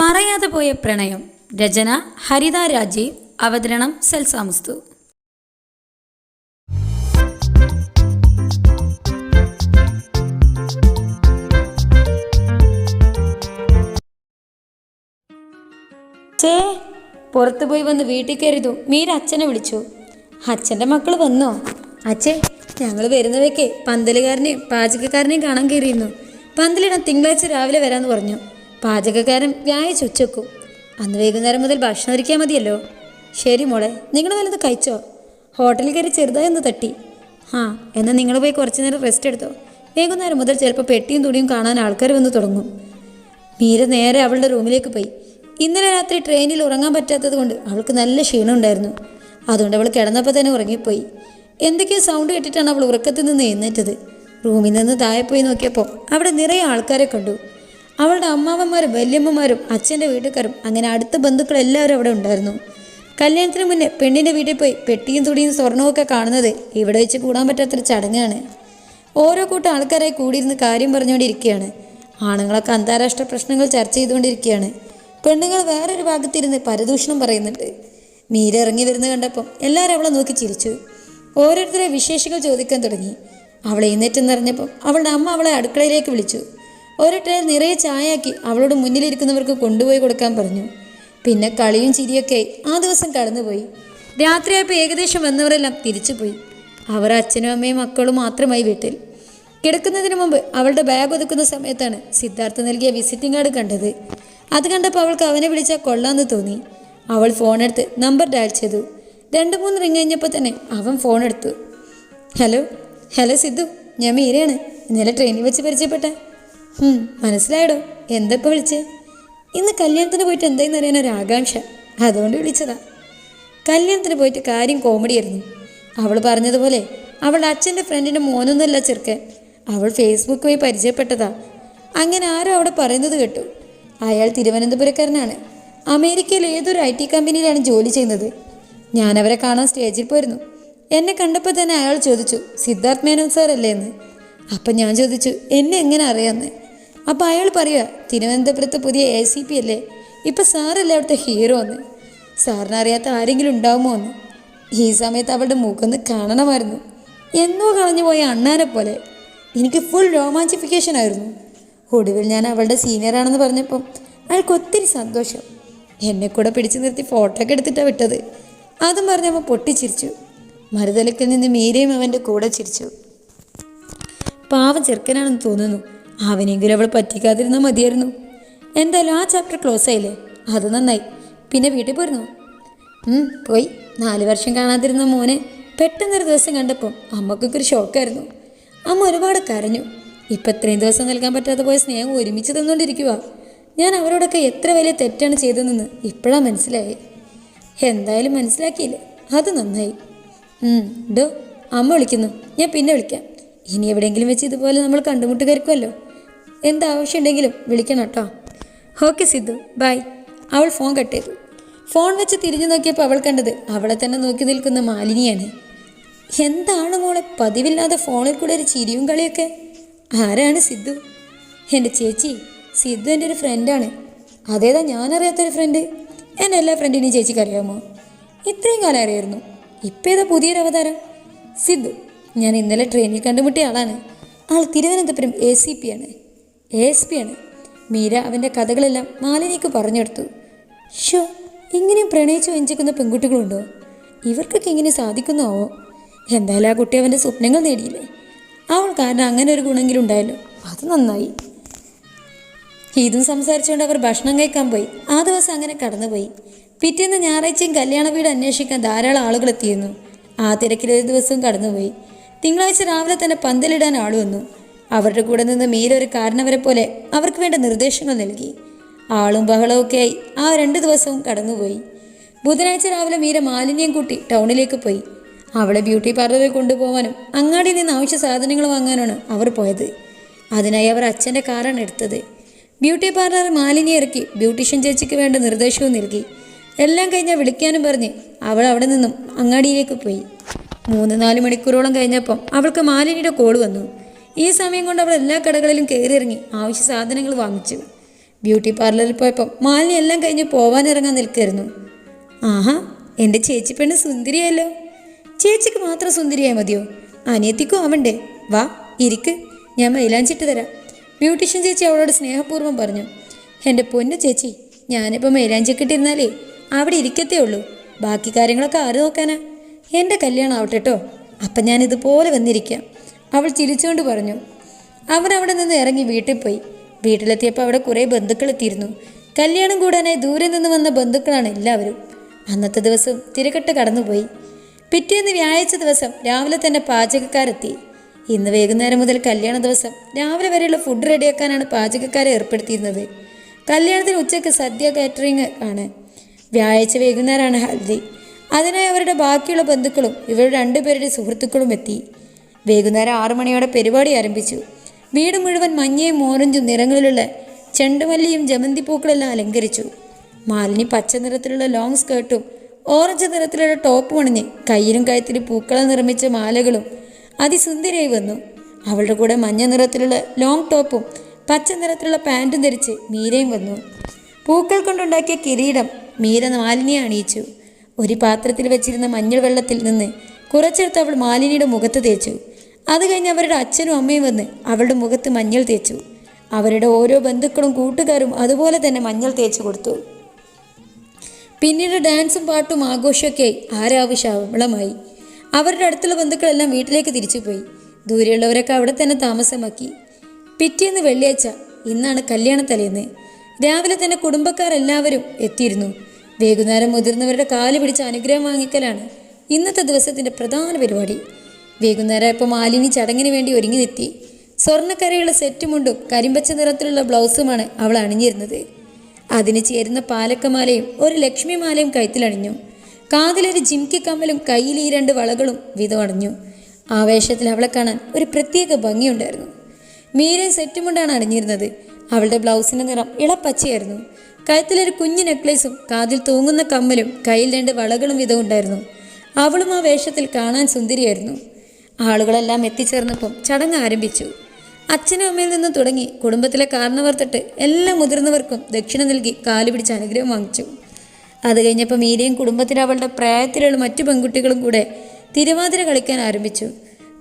പറയാതെ പോയ പ്രണയം. രചന ഹരിത രാജീവ് അവതരണം സെൽസാമുസ്തു ചേ പുറത്തു പോയി വന്ന് വീട്ടിൽ കയറിയതു? മീര അച്ഛനെ വിളിച്ചു. അച്ഛന്റെ മക്കൾ വന്നോ? അച്ഛേ ഞങ്ങൾ വരുന്നവയ്ക്ക് പന്തലുകാരനെയും പാചകക്കാരനെയും കാണാൻ കയറിയിരുന്നു. പന്തലിടാൻ തിങ്കളാഴ്ച രാവിലെ വരാമെന്ന് പറഞ്ഞു. പാചകക്കാരൻ വ്യാഴാഴ്ച ഉച്ചക്കും. അന്ന് വൈകുന്നേരം മുതൽ ഭക്ഷണം ഒരുക്കിയാൽ മതിയല്ലോ. ശരി മോളെ നിങ്ങൾ വല്ലത് കഴിച്ചോ? ഹോട്ടലിൽ കയറി ചെറുതായി ഒന്ന് തട്ടി. ആ എന്നാൽ നിങ്ങൾ പോയി കുറച്ച് നേരം റെസ്റ്റ് എടുത്തോ. വൈകുന്നേരം മുതൽ ചിലപ്പോൾ പെട്ടിയും തുണിയും കാണാൻ ആൾക്കാർ വന്ന് തുടങ്ങും. മീര നേരെ അവളുടെ റൂമിലേക്ക് പോയി. ഇന്നലെ രാത്രി ട്രെയിനിൽ ഉറങ്ങാൻ പറ്റാത്തത് കൊണ്ട് അവൾക്ക് നല്ല ക്ഷീണം ഉണ്ടായിരുന്നു. അതുകൊണ്ട് അവൾ കിടന്നപ്പോൾ തന്നെ ഉറങ്ങിപ്പോയി. എന്തൊക്കെയോ സൗണ്ട് കേട്ടിട്ടാണ് അവൾ ഉറക്കത്തിൽ നിന്ന് എഴുന്നേറ്റത്. റൂമിൽ നിന്ന് താഴെ പോയി നോക്കിയപ്പോൾ അവിടെ നിറയെ ആൾക്കാരെ കണ്ടു. അവളുടെ അമ്മാവന്മാരും വല്യമ്മമാരും അച്ഛന്റെ വീട്ടുകാരും അങ്ങനെ അടുത്ത ബന്ധുക്കൾ എല്ലാവരും അവിടെ ഉണ്ടായിരുന്നു. കല്യാണത്തിന് മുന്നേ പെണ്ണിന്റെ വീട്ടിൽ പോയി പെട്ടിയും തുടിയും സ്വർണവും കാണുന്നത് ഇവിടെ വെച്ച് കൂടാൻ പറ്റാത്തൊരു ചടങ്ങാണ്. ഓരോ കൂട്ടം ആൾക്കാരായി കൂടിയിരുന്ന് കാര്യം പറഞ്ഞുകൊണ്ടിരിക്കുകയാണ്. ആണുങ്ങളൊക്കെ അന്താരാഷ്ട്ര പ്രശ്നങ്ങൾ ചർച്ച ചെയ്തുകൊണ്ടിരിക്കുകയാണ്. പെണ്ണുങ്ങൾ വേറൊരു ഭാഗത്തിരുന്ന് പരദൂഷണം പറയുന്നുണ്ട്. മീര ഇറങ്ങി വരുന്ന കണ്ടപ്പം എല്ലാവരും അവളെ നോക്കി ചിരിച്ചു. ഓരോരുത്തരെ വിശേഷങ്ങൾ ചോദിക്കാൻ തുടങ്ങി. അവളെ എഴുന്നേറ്റെന്നറിഞ്ഞപ്പം അവളുടെ അമ്മ അവളെ അടുക്കളയിലേക്ക് വിളിച്ചു. ഒരു ട്രേ നിറയെ ചായയാക്കി അവളോട് മുന്നിലിരിക്കുന്നവർക്ക് കൊണ്ടുപോയി കൊടുക്കാൻ പറഞ്ഞു. പിന്നെ കളിയും ചിരിയൊക്കെ ആ ദിവസം കടന്നുപോയി. രാത്രിയായപ്പോൾ ഏകദേശം വന്നവരെല്ലാം തിരിച്ചുപോയി. അവർ അച്ഛനും അമ്മയും മക്കളും മാത്രമായി വീട്ടിൽ. കിടക്കുന്നതിന് മുമ്പ് അവളുടെ ബാഗ് ഒതുക്കുന്ന സമയത്താണ് സിദ്ധാർത്ഥ നൽകിയ വിസിറ്റിംഗ് കാർഡ് കണ്ടത്. അത് കണ്ടപ്പോൾ അവൾക്ക് അവനെ വിളിച്ചാൽ കൊള്ളാമെന്ന് തോന്നി. അവൾ ഫോണെടുത്ത് നമ്പർ ഡയൽ ചെയ്തു. രണ്ട് മൂന്ന് റിങ് കഴിഞ്ഞപ്പോൾ തന്നെ അവൻ ഫോൺ എടുത്തു. ഹലോ ഹലോ സിദ്ധു ഞാൻ മീരയാണ്. ഇന്നലെ ട്രെയിനിൽ വെച്ച് പരിചയപ്പെട്ട. മനസ്സിലായടോ. എന്തൊക്കെ വിളിച്ച്? ഇന്ന് കല്യാണത്തിന് പോയിട്ട് എന്തായെന്ന് അറിയാൻ ഒരു ആകാംക്ഷ. അതുകൊണ്ട് വിളിച്ചതാ. കല്യാണത്തിന് പോയിട്ട് കാര്യം കോമഡി ആയിരുന്നു. അവൾ പറഞ്ഞതുപോലെ അവളുടെ അച്ഛന്റെ ഫ്രണ്ടിന്റെ മോനൊന്നുമല്ല ചെറുക്കൻ. അവൾ ഫേസ്ബുക്ക് വഴി പരിചയപ്പെട്ടതാ. അങ്ങനെ ആരോ അവിടെ പറയുന്നത് കേട്ടു. അയാൾ തിരുവനന്തപുരക്കാരനാണ്. അമേരിക്കയിൽ ഏതൊരു ഐ ടി കമ്പനിയിലാണ് ജോലി ചെയ്യുന്നത്. ഞാൻ അവരെ കാണാൻ സ്റ്റേജിൽ പോയിരുന്നു. എന്നെ കണ്ടപ്പോൾ തന്നെ അയാൾ ചോദിച്ചു സിദ്ധാർത്ഥ് മേനോൻ സാർ അല്ലേ എന്ന്. അപ്പം ഞാൻ ചോദിച്ചു എന്നെ എങ്ങനെ അറിയാമെന്ന്? അപ്പോൾ അയാൾ പറയുക തിരുവനന്തപുരത്ത് പുതിയ എ സി പി അല്ലേ? ഇപ്പം സാറല്ലേ അവിടുത്തെ ഹീറോ എന്ന്? സാറിനെ അറിയാത്ത ആരെങ്കിലും ഉണ്ടാവുമോ എന്ന്? ഈ സമയത്ത് അവളുടെ മുഖന്ന് കാണണമായിരുന്നു. എന്നോ കളഞ്ഞു പോയ അണ്ണാനെ പോലെ. എനിക്ക് ഫുൾ രോമാഞ്ചിഫിക്കേഷൻ ആയിരുന്നു. ഒടുവിൽ ഞാൻ അവളുടെ സീനിയറാണെന്ന് പറഞ്ഞപ്പം അയാൾക്ക് ഒത്തിരി സന്തോഷം. എന്നെ കൂടെ പിടിച്ചു നിർത്തി ഫോട്ടോ ഒക്കെ എടുത്തിട്ടാണ് വിട്ടത്. അതും പറഞ്ഞപ്പോൾ പൊട്ടിച്ചിരിച്ചു. മരുതലക്കിൽ നിന്ന് മീരയും അവന്റെ കൂടെ ചിരിച്ചു. പാവം ചെറുക്കനാണെന്ന് തോന്നുന്നു. അവനെങ്കിലും അവൾ പറ്റിക്കാതിരുന്നാൽ മതിയായിരുന്നു. എന്തായാലും ആ ചാപ്റ്റർ ക്ലോസ് ആയില്ലേ? അത് നന്നായി. പിന്നെ വീട്ടിൽ പോയിരുന്നു പോയി. നാല് വർഷം കാണാതിരുന്ന മോനെ പെട്ടെന്നൊരു ദിവസം കണ്ടപ്പോൾ അമ്മക്കൊക്കെ ഒരു ഷോക്കായിരുന്നു അമ്മ ഒരുപാട് കരഞ്ഞു. ഇപ്പം ഇത്രയും ദിവസം നൽകാൻ പറ്റാതെ പോയ സ്നേഹം ഒരുമിച്ച് തന്നുകൊണ്ടിരിക്കുക ഞാൻ അവരോടൊക്കെ എത്ര വലിയ തെറ്റാണ് ചെയ്തതെന്ന് ഇപ്പോഴാണ് മനസ്സിലായി. എന്തായാലും മനസ്സിലാക്കിയില്ലേ? അത് നന്നായി. ഡോ അമ്മ വിളിക്കുന്നു. ഞാൻ പിന്നെ വിളിക്കാം. ഇനി എവിടെയെങ്കിലും വെച്ച് ഇതുപോലെ നമ്മൾ കണ്ടുമുട്ടുകാരിക്കുമല്ലോ എന്താവശ്യമുണ്ടെങ്കിലും വിളിക്കണം കേട്ടോ. Okay Sidhu bye. അവൾ ഫോൺ കട്ട് ചെയ്തു. ഫോൺ വെച്ച് തിരിഞ്ഞു നോക്കിയപ്പോൾ അവൾ കണ്ടത് അവളെ തന്നെ നോക്കി നിൽക്കുന്ന മാലിനിയാണ്. എന്താണ് മോളെ പതിവില്ലാതെ ഫോണിൽ കൂടെ ഒരു ചിരിയും കളിയൊക്കെ? ആരാണ് സിദ്ധു? എന്റെ ചേച്ചി സിദ്ധു എന്റെ ഒരു ഫ്രണ്ടാണ് അതേതാ ഞാനറിയാത്തൊരു ഫ്രണ്ട് എന്റെ എല്ലാ ഫ്രണ്ടിനെയും ചേച്ചിക്ക് അറിയാമോ? ഇത്രയും കാലം അറിയായിരുന്നു. ഇപ്പം ഏതാ പുതിയൊരു അവതാരം? സിദ്ധു ഞാൻ ഇന്നലെ ട്രെയിനിൽ കണ്ടുമുട്ടിയ ആളാണ്. ആൾ തിരുവനന്തപുരം എ സി പി ആണ്. എസ് പി ആണ് മീര അവന്റെ കഥകളെല്ലാം മാലിനിക്ക് പറഞ്ഞെടുത്തു. ഷോ ഇങ്ങനെയും പ്രണയിച്ചു വഞ്ചിക്കുന്ന പെൺകുട്ടികളുണ്ടോ? ഇവർക്കൊക്കെ ഇങ്ങനെ സാധിക്കുന്നാവോ? എന്തായാലും ആ കുട്ടി അവന്റെ സ്വപ്നങ്ങൾ നേടിയില്ലേ? അവൾ കാരണം അങ്ങനെ ഒരു ഗുണമെങ്കിലും ഉണ്ടായല്ലോ. അത് നന്നായി. ഇതും സംസാരിച്ചുകൊണ്ട് അവർ ഭക്ഷണം കഴിക്കാൻ പോയി. ആ ദിവസം അങ്ങനെ കടന്നുപോയി. പിറ്റേന്ന് ഞായറാഴ്ചയും കല്യാണ വീട് അന്വേഷിക്കാൻ ധാരാളം ആളുകൾ എത്തിയിരുന്നു. ആ തിരക്കിൽ ഒരു ദിവസവും കടന്നുപോയി. തിങ്കളാഴ്ച രാവിലെ തന്നെ പന്തലിടാൻ ആൾ വന്നു. അവരുടെ കൂടെ നിന്ന് മീര ഒരു കാരണവരെ പോലെ അവർക്ക് വേണ്ട നിർദ്ദേശങ്ങൾ നൽകി. ആളും ബഹളവും ഒക്കെയായി ആ രണ്ട് ദിവസവും കടന്നുപോയി. ബുധനാഴ്ച രാവിലെ മീര മാലിന്യം കൂട്ടി ടൗണിലേക്ക് പോയി. അവളെ ബ്യൂട്ടി പാർലറിൽ കൊണ്ടുപോകാനും അങ്ങാടിയിൽ നിന്ന് ആവശ്യ സാധനങ്ങൾ വാങ്ങാനാണ് അവർ പോയത്. അതിനായി അവർ അച്ഛന്റെ കാറാണ് എടുത്തത്. ബ്യൂട്ടി പാർലർ മാലിന്യം ഇറക്കി ബ്യൂട്ടീഷ്യൻ ചേച്ചിക്ക് വേണ്ട നിർദ്ദേശവും നൽകി. എല്ലാം കഴിഞ്ഞാൽ വിളിക്കാനും പറഞ്ഞ് അവൾ അവിടെ നിന്നും അങ്ങാടിയിലേക്ക് പോയി. മൂന്ന് നാല് മണിക്കൂറോളം കഴിഞ്ഞപ്പം അവൾക്ക് മാലിനിയുടെ കോൾ വന്നു. ഈ സമയം കൊണ്ട് അവൾ എല്ലാ കടകളിലും കയറി ഇറങ്ങി ആവശ്യ സാധനങ്ങൾ വാങ്ങിച്ചു. ബ്യൂട്ടി പാർലറിൽ പോയപ്പോൾ മാലിന്യം എല്ലാം കഴിഞ്ഞ് പോവാനിറങ്ങാൻ നിൽക്കായിരുന്നു ആഹാ എന്റെ ചേച്ചി പെണ്ണ് സുന്ദരിയല്ലോ ചേച്ചിക്ക് മാത്രം സുന്ദരിയായി മതിയോ? അനിയത്തിക്കും ആവണ്ടേ വാ ഇരിക്ക്. ഞാൻ മൈലാഞ്ചിട്ട് തരാം. ബ്യൂട്ടീഷ്യൻ ചേച്ചി അവളോട് സ്നേഹപൂർവം പറഞ്ഞു. എന്റെ പൊന്ന ചേച്ചി ഞാനിപ്പോൾ മൈലാഞ്ചിയൊക്കെ ഇട്ടിരുന്നാലേ അവിടെ ഇരിക്കത്തേ ഉള്ളൂ. ബാക്കി കാര്യങ്ങളൊക്കെ ആര് നോക്കാനാ? എന്റെ കല്യാണം ആവട്ടെട്ടോ. അപ്പം ഞാൻ ഇതുപോലെ വന്നിരിക്കാം. അവൾ ചിരിച്ചുകൊണ്ട് പറഞ്ഞു അവൻ അവിടെ നിന്ന് ഇറങ്ങി വീട്ടിൽ പോയി. വീട്ടിലെത്തിയപ്പോൾ അവിടെ കുറേ ബന്ധുക്കൾ എത്തിയിരുന്നു. കല്യാണം കൂടാനായി ദൂരെ നിന്ന് വന്ന ബന്ധുക്കളാണ് എല്ലാവരും. അന്നത്തെ ദിവസം തിരക്കെട്ട് കടന്നുപോയി. പിറ്റേന്ന് വ്യാഴാഴ്ച ദിവസം രാവിലെ തന്നെ പാചകക്കാരെത്തി. ഇന്ന് വൈകുന്നേരം മുതൽ കല്യാണ ദിവസം രാവിലെ വരെയുള്ള ഫുഡ് റെഡിയാക്കാനാണ് പാചകക്കാരെ ഏർപ്പെടുത്തിയിരുന്നത്. കല്യാണത്തിന് ഉച്ചയ്ക്ക് സദ്യ കാറ്ററിംഗ് ആണ്. വ്യാഴാഴ്ച വൈകുന്നേരമാണ് ഹൽദി. അതിനായി അവരുടെ ബാക്കിയുള്ള ബന്ധുക്കളും ഇവരുടെ രണ്ടുപേരുടെ സുഹൃത്തുക്കളും എത്തി. വൈകുന്നേരം ആറു മണിയോടെ പരിപാടി ആരംഭിച്ചു. വീട് മുഴുവൻ മഞ്ഞയും ഓറഞ്ചും നിറങ്ങളിലുള്ള ചെണ്ടുമല്ലിയും ജമന്തി പൂക്കളെല്ലാം അലങ്കരിച്ചു. മാലിനി പച്ച നിറത്തിലുള്ള ലോങ് സ്കേർട്ടും ഓറഞ്ച് നിറത്തിലുള്ള ടോപ്പും അണിഞ്ഞ് കയ്യിലും കഴുത്തിലും പൂക്കളെ നിർമ്മിച്ച മാലകളും അതിസുന്ദരിയായി വന്നു. അവളുടെ കൂടെ മഞ്ഞ നിറത്തിലുള്ള ലോങ് ടോപ്പും പച്ച നിറത്തിലുള്ള പാന്റും ധരിച്ച് മീരയും വന്നു. പൂക്കൾ കൊണ്ടുണ്ടാക്കിയ കിരീടം മീര മാലിനിയെ അണിയിച്ചു. ഒരു പാത്രത്തിൽ വെച്ചിരുന്ന മഞ്ഞൾ വെള്ളത്തിൽ നിന്ന് കുറച്ചെടുത്ത് അവൾ മാലിനിയുടെ മുഖത്ത് തേച്ചു. അത് കഴിഞ്ഞ് അവരുടെ അച്ഛനും അമ്മയും വന്ന് അവളുടെ മുഖത്ത് മഞ്ഞൾ തേച്ചു. അവരുടെ ഓരോ ബന്ധുക്കളും കൂട്ടുകാരും അതുപോലെ തന്നെ മഞ്ഞൾ തേച്ചു കൊടുത്തു. പിന്നീട് ഡാൻസും പാട്ടും ആഘോഷമൊക്കെയായി ആരാവശ്യവളമായി അവരുടെ അടുത്തുള്ള ബന്ധുക്കളെല്ലാം വീട്ടിലേക്ക് തിരിച്ചുപോയി. ദൂരെയുള്ളവരൊക്കെ അവിടെ തന്നെ താമസമാക്കി. പിറ്റേന്ന് വെള്ളിയാഴ്ച ഇന്നാണ് കല്യാണ തലേന്ന് രാവിലെ തന്നെ കുടുംബക്കാരെല്ലാവരും എത്തിയിരുന്നു. വൈകുന്നേരം മുതിർന്നവരുടെ കാൽ പിടിച്ച അനുഗ്രഹം വാങ്ങിക്കലാണ് ഇന്നത്തെ ദിവസത്തിന്റെ പ്രധാന പരിപാടി. വൈകുന്നേരം ഇപ്പോൾ മാലിനി ചടങ്ങിന് വേണ്ടി ഒരുങ്ങി നിത്തി സ്വർണക്കരയുള്ള സെറ്റ് മുണ്ടും കരിമ്പച്ച നിറത്തിലുള്ള ബ്ലൗസുമാണ് അവൾ അണിഞ്ഞിരുന്നത്. അതിന് ചേരുന്ന പാലക്കമാലയും ഒരു ലക്ഷ്മിമാലയും കഴുത്തിലണിഞ്ഞു. കാതിലൊരു ജിംകി കമ്മലും കയ്യിൽ ഈ രണ്ട് വളകളും വിധമടഞ്ഞു ആവേശത്തിൽ അവളെ കാണാൻ ഒരു പ്രത്യേക ഭംഗിയുണ്ടായിരുന്നു. മീരയും സെറ്റുമുണ്ടാണ് അണിഞ്ഞിരുന്നത്. അവളുടെ ബ്ലൗസിന്റെ നിറം ഇളപ്പച്ചയായിരുന്നു. കഴുത്തിലൊരു കുഞ്ഞു നെക്ലേസും കാതിൽ തൂങ്ങുന്ന കമ്മലും കയ്യിൽ രണ്ട് വളകളും വിധമുണ്ടായിരുന്നു അവളും ആ വേഷത്തിൽ കാണാൻ സുന്ദരിയായിരുന്നു. ആളുകളെല്ലാം എത്തിച്ചേർന്നപ്പം ചടങ്ങ് ആരംഭിച്ചു. അച്ഛനും അമ്മയിൽ നിന്ന് തുടങ്ങി കുടുംബത്തിലെ കാരണവർ തൊട്ട് എല്ലാ മുതിർന്നവർക്കും ദക്ഷിണ നൽകി കാലു പിടിച്ച് അനുഗ്രഹം വാങ്ങിച്ചു. അത് കഴിഞ്ഞപ്പോൾ മീരയും കുടുംബത്തിലെ അവളുടെ പ്രായത്തിലുള്ള മറ്റു പെൺകുട്ടികളും കൂടെ തിരുവാതിര കളിക്കാൻ ആരംഭിച്ചു.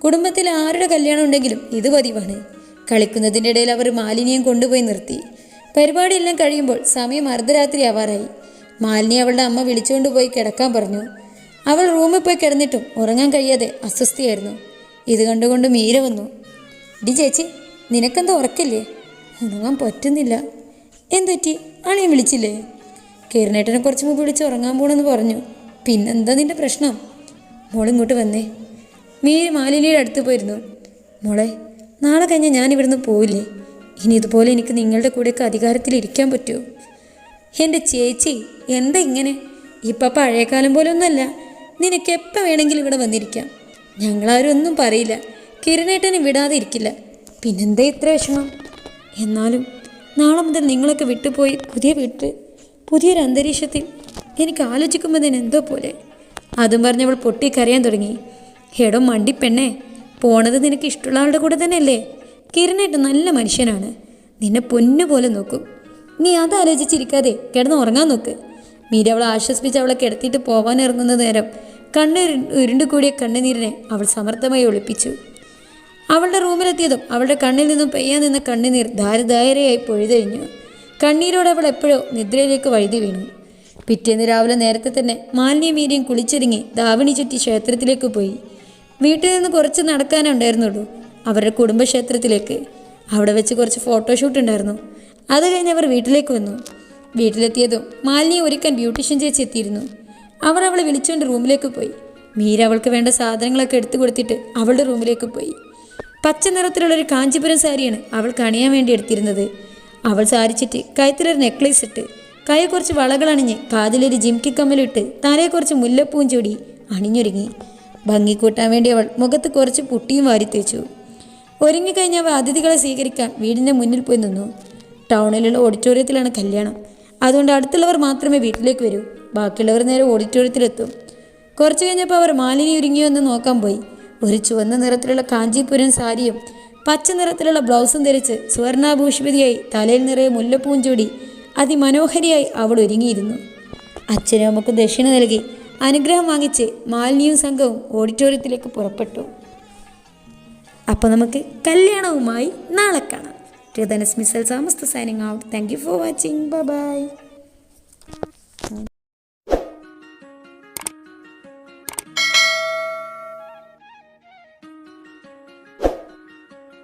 കുടുംബത്തിൽ ആരുടെ കല്യാണം ഉണ്ടെങ്കിലും ഇത് പതിവാണ്. കളിക്കുന്നതിന്റെ ഇടയിൽ അവർ മാലിന്യം കൊണ്ടുപോയി നിർത്തി. പരിപാടിയെല്ലാം കഴിയുമ്പോൾ സമയം അർദ്ധരാത്രി ആവാറായി മാലിനി അവളുടെ അമ്മ വിളിച്ചുകൊണ്ട് പോയി കിടക്കാൻ പറഞ്ഞു. അവൾ റൂമിൽ പോയി കിടന്നിട്ടും ഉറങ്ങാൻ കഴിയാതെ അസ്വസ്ഥയായിരുന്നു. ഇത് കണ്ടുകൊണ്ട് മീര വന്നു. ഡി ചേച്ചി നിനക്കെന്താ ഉറക്കില്ലേ? ഉറങ്ങാൻ പറ്റുന്നില്ല. എന്തുപറ്റി അണിയും വിളിച്ചില്ലേ? കിരണേട്ടനെ കുറച്ച് മുമ്പ് വിളിച്ച് ഉറങ്ങാൻ പോണെന്ന് പറഞ്ഞു. പിന്നെന്താ നിന്റെ പ്രശ്നം? മോളിങ്ങോട്ട് വന്നേ. മീര മാലിനിയുടെ അടുത്ത് പോയിരുന്നു. മോളെ നാളെ കഴിഞ്ഞ് ഞാൻ ഇവിടുന്ന് പോവില്ലേ? ഇനി ഇതുപോലെ എനിക്ക് നിങ്ങളുടെ കൂടെയൊക്കെ അധികാരത്തിൽ ഇരിക്കാൻ പറ്റുമോ? എന്റെ ചേച്ചി എന്താ ഇങ്ങനെ? ഇപ്പം പഴയകാലം പോലെ ഒന്നുമല്ല. നിനക്ക് എപ്പോൾ വേണമെങ്കിലും ഇവിടെ വന്നിരിക്കാം? ഞങ്ങളാരും ഒന്നും പറയില്ല. കിരണേട്ടനെ വിടാതെ ഇരിക്കില്ല. പിന്നെന്താ ഇത്ര വിഷമം? എന്നാലും നാളെ മുതൽ നിങ്ങളൊക്കെ വിട്ടുപോയി പുതിയ വീട്ടിൽ പുതിയൊരു അന്തരീക്ഷത്തിൽ എനിക്ക് ആലോചിക്കുമ്പോൾ തന്നെ എന്തോ പോലെ. അതും പറഞ്ഞവൾ പൊട്ടിക്കരയാൻ തുടങ്ങി. എടോ മണ്ടിപ്പെണ്ണേ പോണത് നിനക്ക് ഇഷ്ടമുള്ള ആളുടെ കൂടെ തന്നെയല്ലേ? കിരണേട്ടൻ നല്ല മനുഷ്യനാണ്. നിന്നെ പൊന്നു പോലെ നോക്കും. നീ അത് ആലോചിച്ചിരിക്കാതെ കിടന്ന് ഉറങ്ങാൻ നോക്ക്. മീര അവളെ ആശ്വസിപ്പിച്ച് അവളെ കിടത്തിയിട്ട് പോകാൻ ഇറങ്ങുന്ന നേരം കണ്ണീർ ഉരുണ്ടുകൂടിയ കണ്ണുനീരിനെ അവൾ സമർത്ഥമായി ഒളിപ്പിച്ചു. അവളുടെ റൂമിലെത്തിയതും അവളുടെ കണ്ണിൽ നിന്നും പെയ്യാൻ നിന്ന കണ്ണുനീർ ധാരധാരയായി പൊഴുതെഴിഞ്ഞു. കണ്ണീരോടെ അവൾ എപ്പോഴോ നിദ്രയിലേക്ക് വഴുതി വീണു. പിറ്റേന്ന് രാവിലെ നേരത്തെ തന്നെ മാലിന്യ മീരിയും കുളിച്ചൊരുങ്ങി ദാവണി ചുറ്റി ക്ഷേത്രത്തിലേക്ക് പോയി. വീട്ടിൽ നിന്ന് കുറച്ച് നടക്കാനുണ്ടായിരുന്നുള്ളൂ അവരുടെ കുടുംബക്ഷേത്രത്തിലേക്ക്. അവിടെ വെച്ച് കുറച്ച് ഫോട്ടോഷൂട്ട് ഉണ്ടായിരുന്നു. അത് കഴിഞ്ഞ് അവർ വീട്ടിലേക്ക് വന്നു. വീട്ടിലെത്തിയതും മാലിനിയെ ഒരുക്കാൻ ബ്യൂട്ടീഷ്യൻ ചേച്ചി എത്തിയിരുന്നു. അവർ അവളെ വിളിച്ചുകൊണ്ട് റൂമിലേക്ക് പോയി. മീര അവൾക്ക് വേണ്ട സാധനങ്ങളൊക്കെ എടുത്തു കൊടുത്തിട്ട് അവളുടെ റൂമിലേക്ക് പോയി. പച്ച നിറത്തിലുള്ള ഒരു കാഞ്ചിപുരം സാരിയാണ് അവൾ കണിയാൻ വേണ്ടി എടുത്തിരുന്നത്. അവൾ സാരിച്ചിട്ട് കൈത്തിലൊരു നെക്ലേസ് ഇട്ട് കൈ കുറച്ച് വളകളണിഞ്ഞ് കാതിലൊരു ജിംകി കമ്മലിട്ട് തലയെ കുറച്ച് മുല്ലപ്പൂവും ചൂടി അണിഞ്ഞൊരുങ്ങി. ഭംഗി കൂട്ടാൻ വേണ്ടി അവൾ മുഖത്ത് കുറച്ച് പുട്ടിയും വാരിത്തേച്ചു ഒരുങ്ങിക്കഴിഞ്ഞ് അവ അതിഥികളെ സ്വീകരിക്കാൻ വീടിന്റെ മുന്നിൽ പോയി നിന്നു. ടൗണിലുള്ള ഓഡിറ്റോറിയത്തിലാണ് കല്യാണം. അതുകൊണ്ട് അടുത്തുള്ളവർ മാത്രമേ വീട്ടിലേക്ക് വരൂ. ബാക്കിയുള്ളവർ നേരെ ഓഡിറ്റോറിയത്തിലെത്തും. കുറച്ച് കഴിഞ്ഞപ്പോൾ അവർ മാലിനി ഒരുങ്ങിയോ എന്ന് നോക്കാൻ പോയി. ഒരു ചുവന്ന നിറത്തിലുള്ള കാഞ്ചീപുരം സാരിയും പച്ച നിറത്തിലുള്ള ബ്ലൗസും ധരിച്ച് സുവർണാഭൂഷിപതിയായി തലയിൽ നിറയെ മുല്ലപ്പൂവും ചൂടി അതിമനോഹരിയായി അവൾ ഒരുങ്ങിയിരുന്നു. അച്ഛനും അമ്മക്കും ദക്ഷിണ നൽകി അനുഗ്രഹം വാങ്ങിച്ച് മാലിന്യവും സംഘവും ഓഡിറ്റോറിയത്തിലേക്ക് പുറപ്പെട്ടു. അപ്പോൾ നമുക്ക് കല്യാണവുമായി നാളെ കാണാം. രതനസ് മിസൽ signing signing out thank you for watching bye